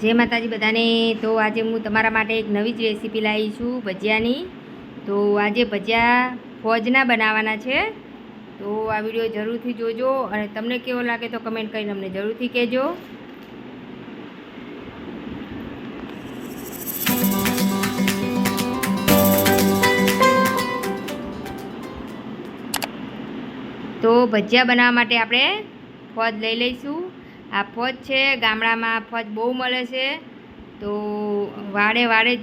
જય માતાજી બધાને. તો આજે હું તમારા માટે એક નવી જ રેસીપી લાવી છું, ભજીયાની. તો આજે ભજીયા ફોજના બનાવવાના છે. તો આ વીડિયો જરૂરથી જોજો અને તમને કેવો લાગે તો કમેન્ટ કરીને અમને જરૂરથી કહેજો. તો ભજીયા બનાવવા માટે આપણે ફોજ લઈ લઈશું. આ ફોજ છે, ગામડામાં ફોજ બહુ મળે છે. તો વાડે વાડે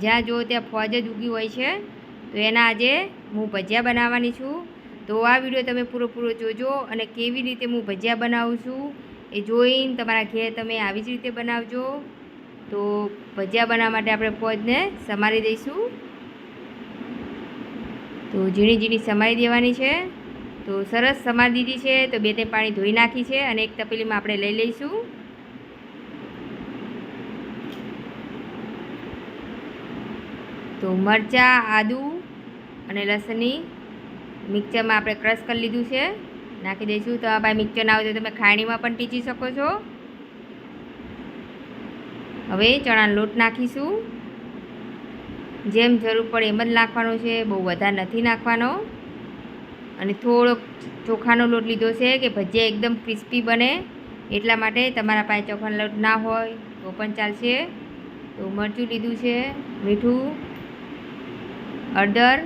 જ્યાં જો ત્યાં ફોજ જ ઉગી હોય છે. તો એના આજે હું ભજીયા બનાવવાની છું. તો આ વીડિયો તમે પૂરો પૂરો જોજો અને કેવી રીતે હું ભજીયા બનાવું છું એ જોઈને તમારા ઘેર તમે આવી જ રીતે બનાવજો. તો ભજીયા બનાવવા માટે આપણે ફોજને સમારી દઈશું. તો ઝીણી ઝીણી સમારી દેવાની છે. તો સરસ સમાર દીધી છે, તો બે ત્રણ પાણી ધોઈ નાખી છે અને એક તપેલીમાં આપણે લઈ લઈશું. તો મરચાં, આદું અને લસણની મિક્સરમાં આપણે ક્રશ કરી લીધું છે. નાખી દઈશું. તો આ ભાઈ મિક્સર ના હોય તો તમે ખાણીમાં પણ ટીચી શકો છો. હવે ચણાનો લોટ નાખીશું. જેમ જરૂર પડે એમ જ નાખવાનો છે. બહુ વધારે નથી નાખવાનો. અને થોડોક ચોખાનો લોટ લીધો છે કે ભજીયા એકદમ ક્રિસ્પી બને એટલા માટે તમારા પાસે ચોખાનો લોટ ના હોય તો પણ ચાલશે. તો મરચું લીધું છે, મીઠું, હળદર,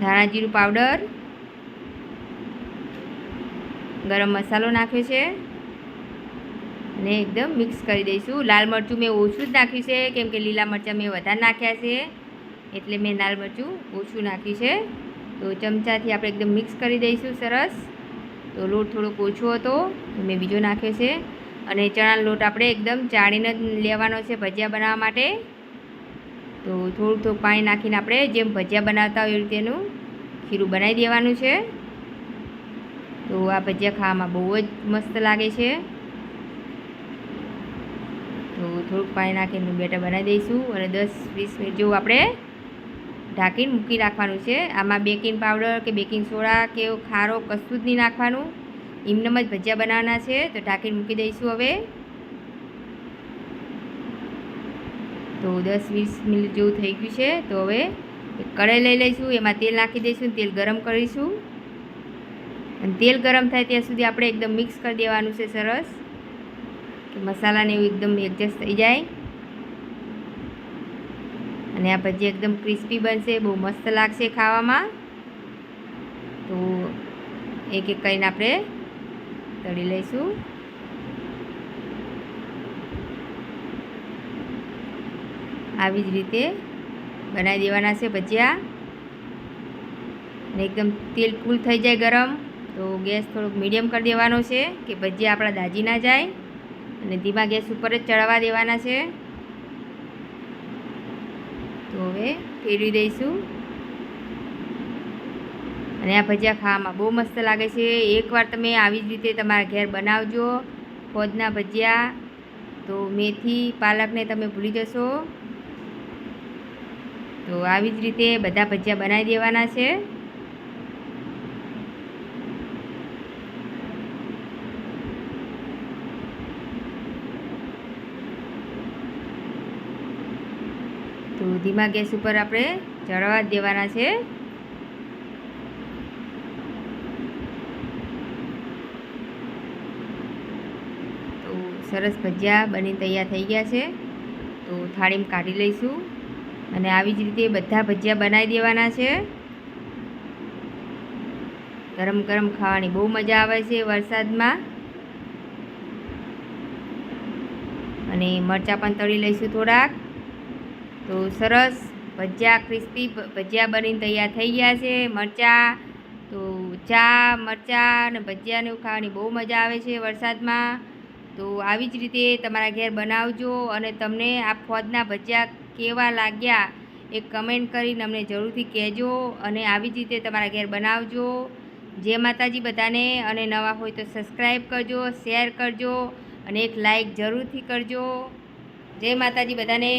ધાણા જીરું પાવડર, ગરમ મસાલો નાખ્યો છે અને એકદમ મિક્સ કરી દઈશું. લાલ મરચું મેં ઓછું જ નાખ્યું છે, કેમ કે લીલા મરચાં મેં વધારે નાખ્યા છે. એટલે મેં લાલ મરચું ઓછું નાખ્યું છે. તો ચમચાથી આપણે એકદમ મિક્સ કરી દઈશું સરસ. તો લોટ થોડોક ઓછો હતો મેં બીજો નાખ્યો છે. અને ચણાનો લોટ આપણે એકદમ ચાળીને જ લેવાનો છે ભજીયા બનાવવા માટે. તો થોડું થોડું પાણી નાખીને આપણે જેમ ભજીયા બનાવતા હોય એ રીતેનું ખીરું બનાવી દેવાનું છે. તો આ ભજીયા ખાવામાં બહુ જ મસ્ત લાગે છે. તો થોડુંક પાણી નાખીને બેટર બનાવી દઈશું અને દસ વીસ મિનિટ જેવું આપણે ઢાંકીને મૂકી રાખવાનું છે. આમાં બેકિંગ પાવડર કે બેકિંગ સોડા કે ખારો કશું જ નહીં નાખવાનું. એમનેમ જ ભજીયા બનાવવાના છે, તો ઢાંકીને મૂકી દઈશું હવે. તો દસ વીસ મિનિટ જેવું થઈ ગયું છે, તો હવે કઢાઈ લઈ લઈશું. એમાં તેલ નાખી દઈશું, તેલ ગરમ કરીશું. અને તેલ ગરમ થાય ત્યાં સુધી આપણે એકદમ મિક્સ કરી દેવાનું છે સરસ. મસાલાને એવું એકદમ એડજસ્ટ થઈ જાય. અને આ ભજી એકદમ ક્રિસ્પી બનશે, બહુ મસ્ત લાગશે ખાવામાં. તો એક એક કરીને આપણે તળી લઈશું. આવી જ રીતે બનાવી દેવાના છે ભજીયા. અને એકદમ તેલ ફૂલ થઈ જાય ગરમ, તો ગેસ થોડોક મીડિયમ કરી દેવાનો છે કે ભજીયા આપણા દાજી ના જાય. અને ધીમા ગેસ ઉપર જ ચડવા દેવાના છે. તો હવે ફેરવી દઈશું. અને આ ભજીયા ખાવામાં બહુ મસ્ત લાગે છે. એકવાર તમે આવી જ રીતે તમારા ઘેર બનાવજો ફોજના ભજીયા. તો મેથી, પાલકને તમે ભૂલી જશો. તો આવી જ રીતે બધા ભજીયા બનાવી દેવાના છે. તો ધીમા ગેસ ઉપર આપણે ચડવા જ દેવાના છે. તો સરસ ભજીયા બની તૈયાર થઈ ગયા છે. તો થાળીમાં કાઢી લઈશું અને આવી જ રીતે બધા ભજીયા બનાવી દેવાના છે. ગરમ ગરમ ખાવાની બહુ મજા આવે છે વરસાદમાં. અને મરચાં પણ તળી લઈશું થોડાક. તો સરસ ભજીયા ક્રિસ્પી ભજીયા બનીને તૈયાર થઈ ગયા છે, મરચાં, તો ચા, મરચાં અને ભજીયાને ખાવાની બહુ મજા આવે છે વરસાદમાં. તો આવી જ રીતે તમારા ઘેર બનાવજો અને તમને આ ફોજના ભજીયા કેવા લાગ્યા એ કમેન્ટ કરીને અમને જરૂરથી કહેજો અને આવી જ રીતે તમારા ઘેર બનાવજો. જય માતાજી બધાને અને નવા હોય તો સબસ્ક્રાઈબ કરજો, શેર કરજો અને એક લાઈક જરૂરથી કરજો. જય માતાજી બધાને.